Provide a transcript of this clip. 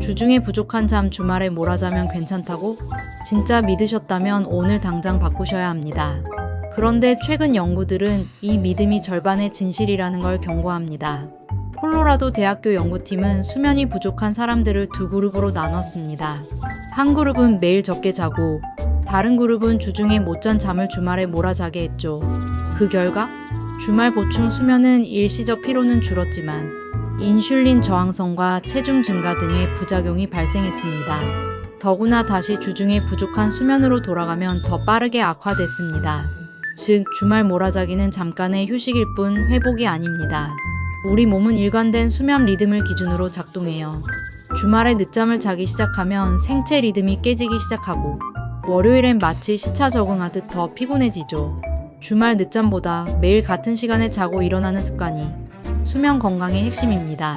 주중에 부족한 잠 주말에 몰아자면 괜찮다고? 진짜 믿으셨다면 오늘 당장 바꾸셔야 합니다. 그런데 최근 연구들은 이 믿음이 절반의 진실이라는 걸 경고합니다. 콜로라도 대학교 연구팀은 수면이 부족한 사람들을 두 그룹으로 나눴습니다. 한 그룹은 매일 적게 자고 다른 그룹은 주중에 못 잔 잠을 주말에 몰아자게 했죠. 그 결과 주말 보충 수면은 일시적 피로는 줄었지만 인슐린 저항성과 체중 증가 등의 부작용이 발생했습니다. 더구나 다시 주중에 부족한 수면으로 돌아가면 더 빠르게 악화됐습니다. 즉, 주말 몰아자기는 잠깐의 휴식일 뿐 회복이 아닙니다. 우리 몸은 일관된 수면 리듬을 기준으로 작동해요. 주말에 늦잠을 자기 시작하면 생체 리듬이 깨지기 시작하고 월요일엔 마치 시차 적응하듯 더 피곤해지죠. 주말 늦잠보다 매일 같은 시간에 자고 일어나는 습관이 수면 건강의 핵심입니다.